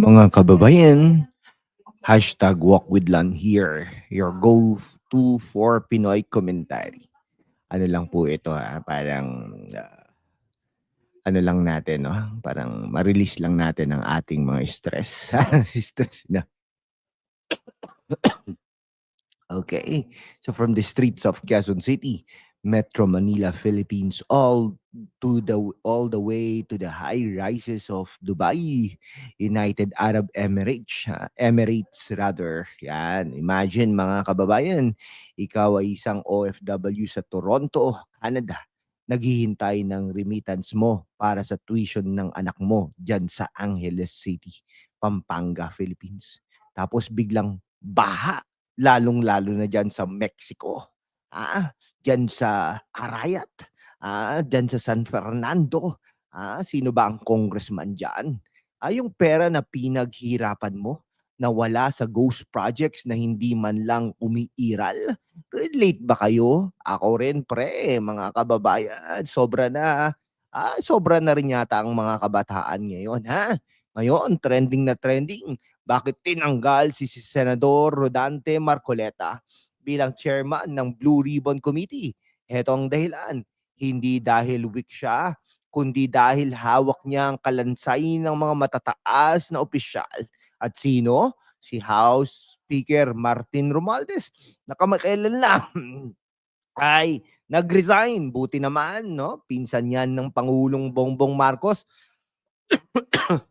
Mga kababayan, hashtag walk with Lan here, your go-to for Pinoy commentary. Ano lang po ito ha, parang ah, ano lang natin, no? Parang ma-release lang natin ang ating mga stress. stress na. okay. So from the streets of Quezon City, Metro Manila, Philippines, all to the all the way to the high rises of Dubai, United Arab Emirates, Emirates rather. Yan, imagine mga kababayan, ikaw ay isang OFW sa Toronto, Canada. Naghihintay ng remittance mo para sa tuition ng anak mo diyan sa Angeles City, Pampanga, Philippines. Tapos biglang baha, lalong-lalo na diyan sa Mexico. Ah, diyan sa Arayat, ah, diyan sa San Fernando. Ah, sino ba ang congressman diyan? Ah, yung pera na pinaghirapan mo na wala sa ghost projects na hindi man lang umiiral? Relate ba kayo? Ako rin pre, mga kababayan. Sobra na. Ah, sobra na rin yata ang mga kabataan ngayon, ha? Ngayon, trending na trending. Bakit tinanggal si, si Senador Rodante Marcoleta bilang chairman ng Blue Ribbon Committee? Heto ang dahilan. Hindi dahil weak siya, kundi dahil hawak niya ang kalansay ng mga matataas na opisyal. At sino? Si House Speaker Martin Romualdez. Nakamakailan lang ay nag-resign. Buti naman, no? Pinsan yan ng Pangulong Bongbong Marcos.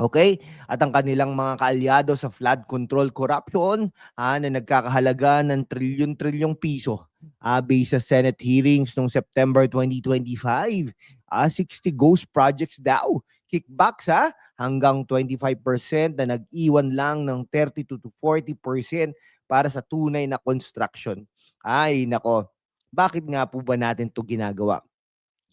Okay? At ang kanilang mga kaalyado sa flood control corruption ah, na nagkakahalaga ng trilyon-trilyong piso ah, based sa Senate hearings noong September 2025. Ah, 60 ghost projects daw. Kickbacks ha, hanggang 25% na nag-iwan lang ng 32 to 40% para sa tunay na construction. Ay, nako. Bakit nga po ba natin to ginagawa?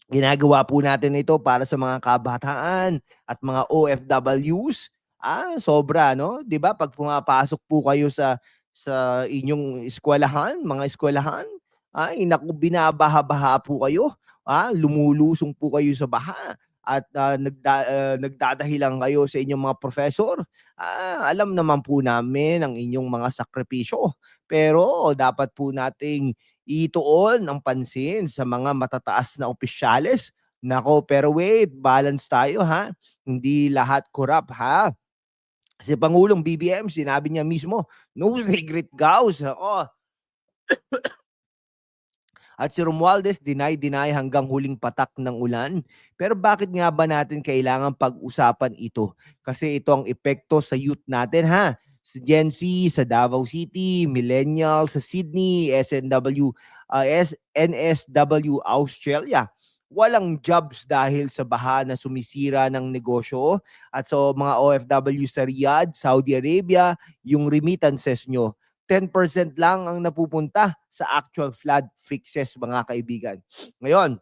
Ginagawa po natin ito para sa mga kabataan at mga OFWs. Ah, sobra, no? 'Di ba? Pag pumapasok po kayo sa sa inyong eskwelahan, mga eskwelahan, ay naku, binabaha-baha po kayo. Ah, lumulusong po kayo sa baha at ah, nagda, ah, nagdadahilan kayo sa inyong mga professor. Ah, alam naman po namin ang inyong mga sakripisyo. Pero dapat po nating ituon ang pansin sa mga matataas na opisyales. Nako, pero wait, balance tayo ha. Hindi lahat corrupt ha. Si Pangulong BBM, sinabi niya mismo, no secret gauss. Oh. At si Romualdez, deny-deny hanggang huling patak ng ulan. Pero bakit nga ba natin kailangan pag-usapan ito? Kasi ito ang epekto sa youth natin ha sa Gen Z, sa Davao City, Millennial, sa Sydney, SNW, uh, S- NSW Australia. Walang jobs dahil sa baha na sumisira ng negosyo at sa mga OFW sa Riyadh, Saudi Arabia, yung remittances nyo, 10% lang ang napupunta sa actual flood fixes mga kaibigan. Ngayon,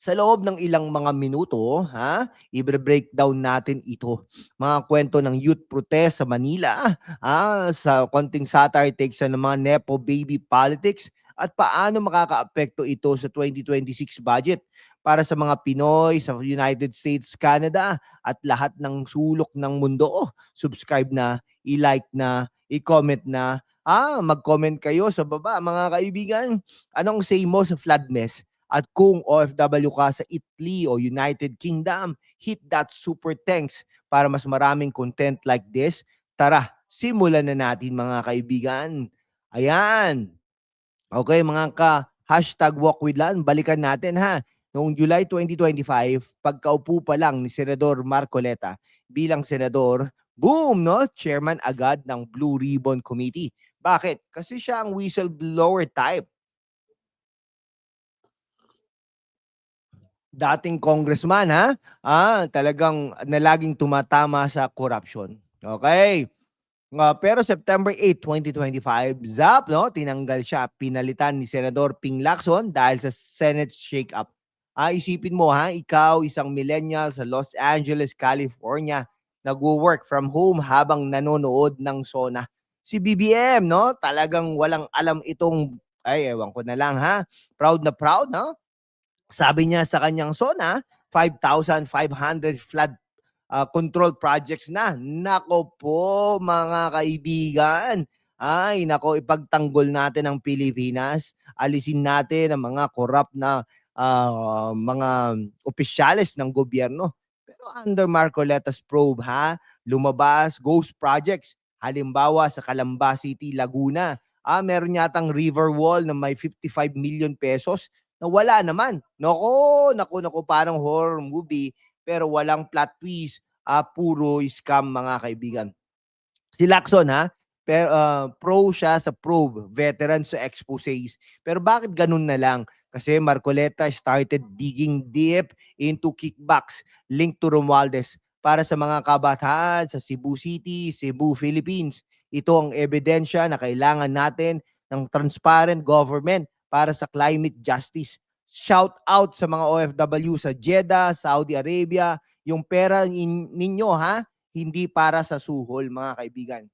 sa loob ng ilang mga minuto, ha, i-breakdown natin ito. Mga kwento ng youth protest sa Manila, ha, sa konting satire takes ng mga nepo baby politics at paano makakaapekto ito sa 2026 budget para sa mga Pinoy sa United States, Canada at lahat ng sulok ng mundo. Subscribe na, i-like na, i-comment na. Ah, mag-comment kayo sa baba mga kaibigan. Anong say mo sa flood mess? At kung OFW ka sa Italy o United Kingdom, hit that super thanks para mas maraming content like this. Tara, simulan na natin mga kaibigan. Ayan. Okay mga ka, hashtag walk with Lan, balikan natin ha. Noong July 2025, pagkaupo pa lang ni Senador Marcoleta bilang senador, boom, no? Chairman agad ng Blue Ribbon Committee. Bakit? Kasi siya ang whistleblower type dating congressman ha, ah, talagang na laging tumatama sa corruption. Okay. Nga pero September 8, 2025, zap no, tinanggal siya, pinalitan ni Senador Ping Lacson dahil sa Senate shake-up. Ah, isipin mo ha, ikaw isang millennial sa Los Angeles, California, nagwo-work from home habang nanonood ng SONA. Si BBM, no, talagang walang alam itong ay ewan ko na lang ha. Proud na proud, no? Sabi niya sa kanyang SONA 5,500 flood uh, control projects na. Nako po mga kaibigan. Ay, nako ipagtanggol natin ang Pilipinas. Alisin natin ang mga corrupt na ah, mga opisyales ng gobyerno. Pero under Marcoleta's probe ha, lumabas ghost projects. Halimbawa sa Calamba City, Laguna. Ah, meron yatang river wall na may 55 million pesos na wala naman. Nako, nako, nako, parang horror movie pero walang plot twist, ah, puro scam mga kaibigan. Si Lacson ha, pero ah, pro siya sa probe, veteran sa exposés. Pero bakit ganun na lang? Kasi Marcoleta started digging deep into kickbacks linked to Romualdez para sa mga kabataan sa Cebu City, Cebu, Philippines. Ito ang ebidensya na kailangan natin ng transparent government para sa climate justice. Shout out sa mga OFW sa Jeddah, Saudi Arabia, yung pera in- ninyo ha, hindi para sa suhol mga kaibigan.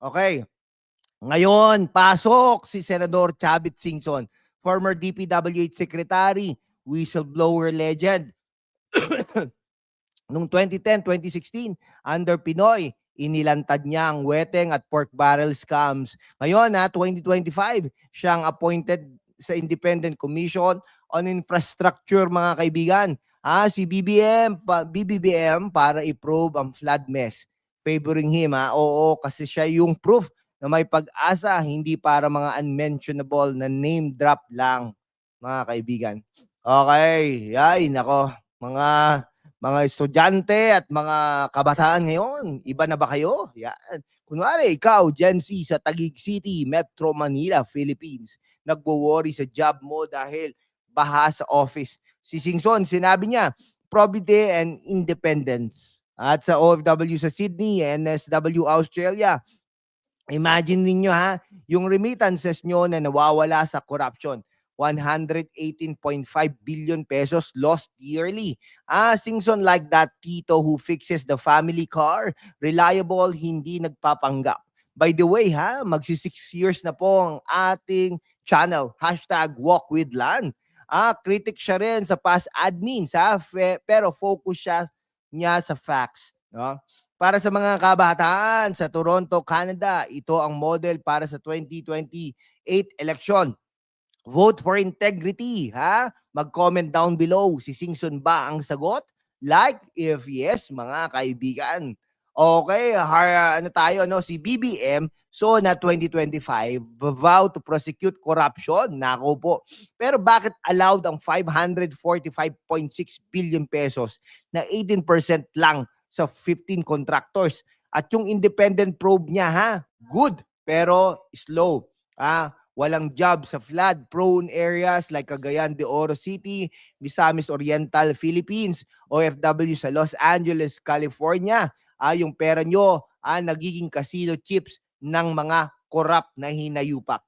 Okay. Ngayon, pasok si Senador Chavit Singson, former DPWH Secretary, whistleblower legend. Noong 2010-2016, under Pinoy, inilantad niya ang weteng at pork barrel scams. Ngayon, na 2025, siyang appointed sa Independent Commission on Infrastructure, mga kaibigan. Ah, si BBM, pa, BBBM para i-probe ang flood mess. Favoring him, ha? Oo, kasi siya yung proof na may pag-asa, hindi para mga unmentionable na name drop lang, mga kaibigan. Okay, ay, nako, mga mga estudyante at mga kabataan ngayon, iba na ba kayo? Yan. Kunwari, ikaw, Gen Z sa Taguig City, Metro Manila, Philippines, nagwo-worry sa job mo dahil baha sa office. Si Singson, sinabi niya, probity and independence. At sa OFW sa Sydney, NSW Australia, imagine ninyo ha, yung remittances nyo na nawawala sa corruption. 118.5 billion pesos lost yearly. Ah, Singson like that Tito who fixes the family car. Reliable, hindi nagpapanggap. By the way ha, magsi six years na po ang ating channel. Hashtag walk with land. Ah, critic siya rin sa past admins ha, pero focus siya niya sa facts. No? Para sa mga kabataan sa Toronto, Canada, ito ang model para sa 2028 election. Vote for integrity, ha? Mag-comment down below. Si Singson ba ang sagot? Like if yes, mga kaibigan. Okay, har, ano tayo, no? Si BBM, so na 2025, vow to prosecute corruption. Nako po. Pero bakit allowed ang 545.6 billion pesos na 18% lang sa 15 contractors? At yung independent probe niya, ha? Good, pero slow. Ah, walang job sa flood-prone areas like Cagayan de Oro City, Misamis Oriental, Philippines, OFW sa Los Angeles, California. Ah, yung pera nyo ah, nagiging casino chips ng mga corrupt na hinayupak.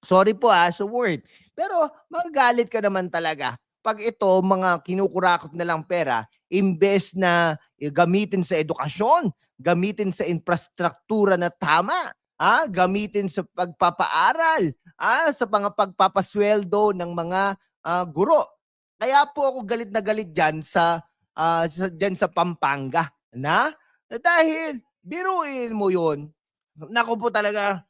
Sorry po ah, sa word. Pero magagalit ka naman talaga pag ito mga kinukurakot na lang pera, imbes na gamitin sa edukasyon, gamitin sa infrastruktura na tama, ah, gamitin sa pagpapaaral, ah, sa mga pagpapasweldo ng mga ah, guro. Kaya po ako galit na galit diyan sa, ah, sa diyan sa Pampanga, na dahil biruin mo 'yon. Nako po talaga.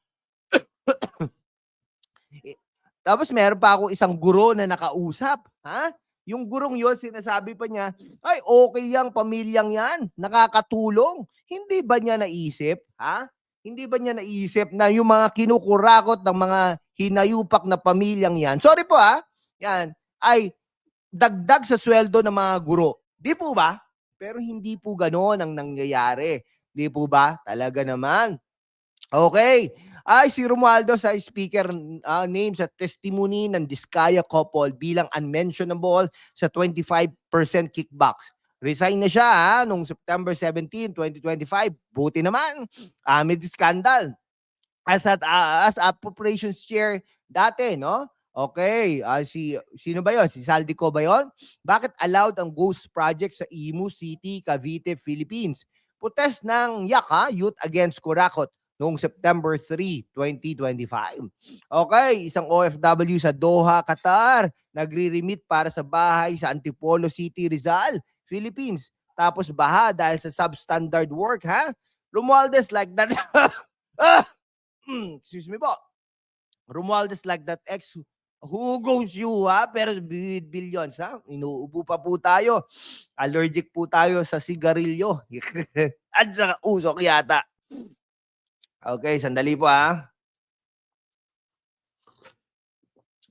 Tapos meron pa ako isang guro na nakausap, ha? Yung gurong 'yon sinasabi pa niya, ay okay yang pamilyang 'yan, nakakatulong. Hindi ba niya naisip, ha? Hindi ba niya naisip na yung mga kinukurakot ng mga hinayupak na pamilyang 'yan. Sorry po ha. Yan ay dagdag sa sweldo ng mga guro. Di po ba? Pero hindi po ganoon ang nangyayari. Di po ba? Talaga naman. Okay. Ay, si Romualdo sa speaker uh, name sa testimony ng Diskaya couple bilang unmentionable sa 25% kickbacks. Resign na siya ha, nung September 17, 2025. Buti naman. Amid scandal. As at uh, as appropriations chair dati, no? Okay, ah, si sino ba 'yon? Si Saldico ba 'yon? Bakit allowed ang ghost project sa Imu City, Cavite, Philippines? Protest ng Yaka Youth Against Kurakot noong September 3, 2025. Okay, isang OFW sa Doha, Qatar, nagre-remit para sa bahay sa Antipolo City, Rizal, Philippines. Tapos baha dahil sa substandard work, ha? Romualdez like that. ah! Mm, Excuse me po. Romualdez like that ex who goes you ha pero with billions ha inuubo pa po tayo allergic po tayo sa sigarilyo at saka usok yata okay sandali po ha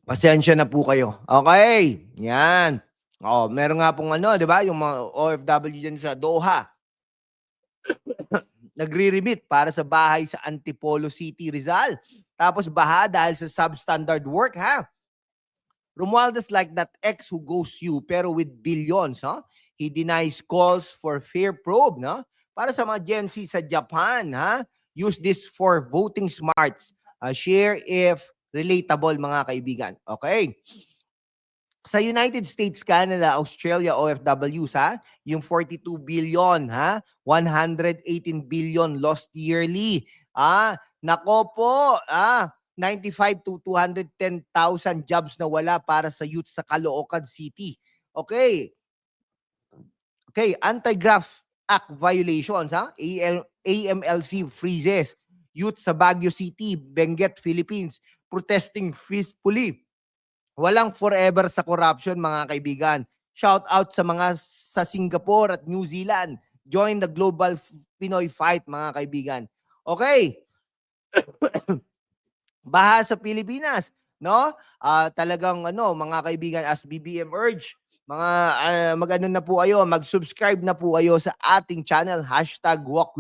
pasensya na po kayo okay yan oh meron nga pong ano di ba yung mga OFW dyan sa Doha nagre-remit para sa bahay sa Antipolo City, Rizal. Tapos baha dahil sa substandard work, ha? Romualdez like that ex who goes you pero with billions, ha? He denies calls for fair probe, no? Para sa mga Gen Z sa Japan, ha? Use this for voting smarts. Uh, share if relatable, mga kaibigan. Okay? Sa United States, Canada, Australia, OFWs, ha? Yung 42 billion, ha? 118 billion lost yearly. Ah, nako po, ah, 95 to 210,000 jobs na wala para sa youth sa Caloocan City. Okay. Okay, Anti-Graft Act violations, ha? AL, AMLC freezes. Youth sa Baguio City, Benguet, Philippines, protesting peacefully. Walang forever sa corruption, mga kaibigan. Shout out sa mga sa Singapore at New Zealand. Join the global Pinoy fight, mga kaibigan. Okay. Baha sa Pilipinas, no? Ah, talagang ano, mga kaibigan as BBM urge, mga ah, mag-ano na po kayo, mag-subscribe na po kayo sa ating channel hashtag Walk.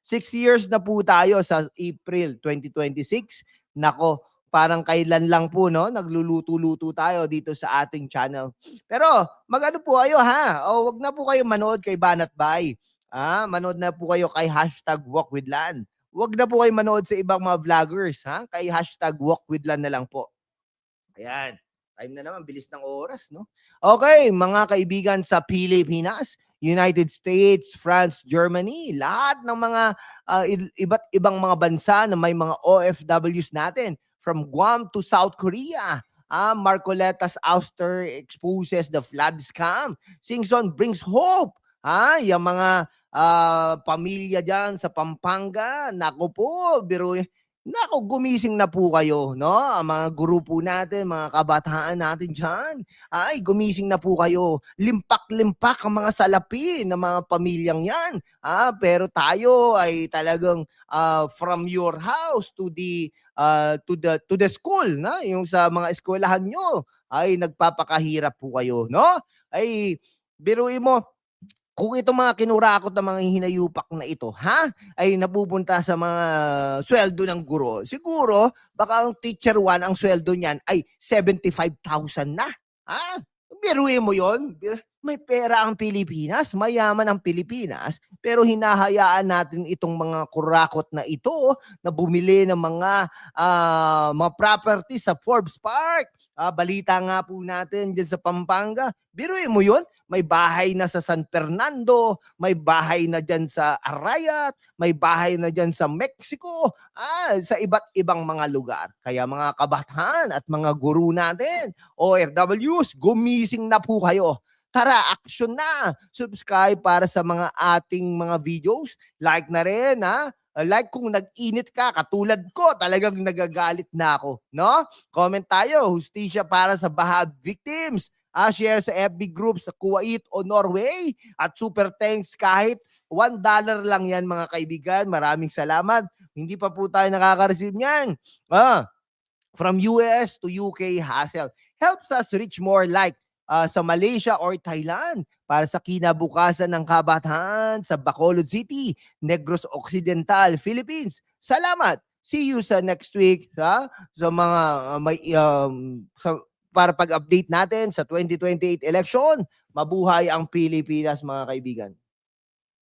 Six years na po tayo sa April 2026. Nako, parang kailan lang po, no? Nagluluto-luto tayo dito sa ating channel. Pero, magano po kayo, ha? O, wag na po kayo manood kay Banat Bay. Ah, manood na po kayo kay hashtag Walk. Wag na po kayo manood sa ibang mga vloggers, ha? Kay hashtag Walk na lang po. Ayan. Time na naman, bilis ng oras, no? Okay, mga kaibigan sa Pilipinas, United States, France, Germany, lahat ng mga i- iba't ibang mga bansa na may mga OFWs natin from Guam to South Korea. Ah, Marcoletas ouster exposes the flood scam. Singson brings hope. Ah, yung mga ah, pamilya diyan sa Pampanga, nako po, biro Nako, gumising na po kayo, no? Ang mga guru po natin, mga kabataan natin dyan. Ay, gumising na po kayo. Limpak-limpak ang mga salapi ng mga pamilyang yan. Ah, pero tayo ay talagang ah, from your house to the ah, to the to the school, na? Yung sa mga eskwelahan nyo ay nagpapakahirap po kayo, no? Ay biruin mo kung itong mga kinurakot ng mga hinayupak na ito, ha? Ay napupunta sa mga sweldo ng guro. Siguro, baka ang teacher 1, ang sweldo niyan ay 75,000 na. Ha? Biruin mo yon. May pera ang Pilipinas, mayaman ang Pilipinas, pero hinahayaan natin itong mga kurakot na ito na bumili ng mga ah, mga property sa Forbes Park. Ah, balita nga po natin dyan sa Pampanga. Biruin mo yon, may bahay na sa San Fernando, may bahay na dyan sa Arayat, may bahay na dyan sa Mexico, ah, sa iba't ibang mga lugar. Kaya mga kabataan at mga guru natin, OFWs, gumising na po kayo. Tara, action na! Subscribe para sa mga ating mga videos. Like na rin, ha? Like kung nag-init ka, katulad ko, talagang nagagalit na ako. No? Comment tayo, hustisya para sa baha victims. Ah, share sa FB group sa Kuwait o Norway. At super thanks kahit $1 lang yan mga kaibigan. Maraming salamat. Hindi pa po tayo nakaka-receive niyan. Ah, from US to UK hassle. Helps us reach more like ah, sa Malaysia or Thailand para sa kinabukasan ng kabataan sa Bacolod City, Negros Occidental, Philippines. Salamat. See you sa next week ha? sa mga ah, may um, sa para pag-update natin sa 2028 election. Mabuhay ang Pilipinas mga kaibigan.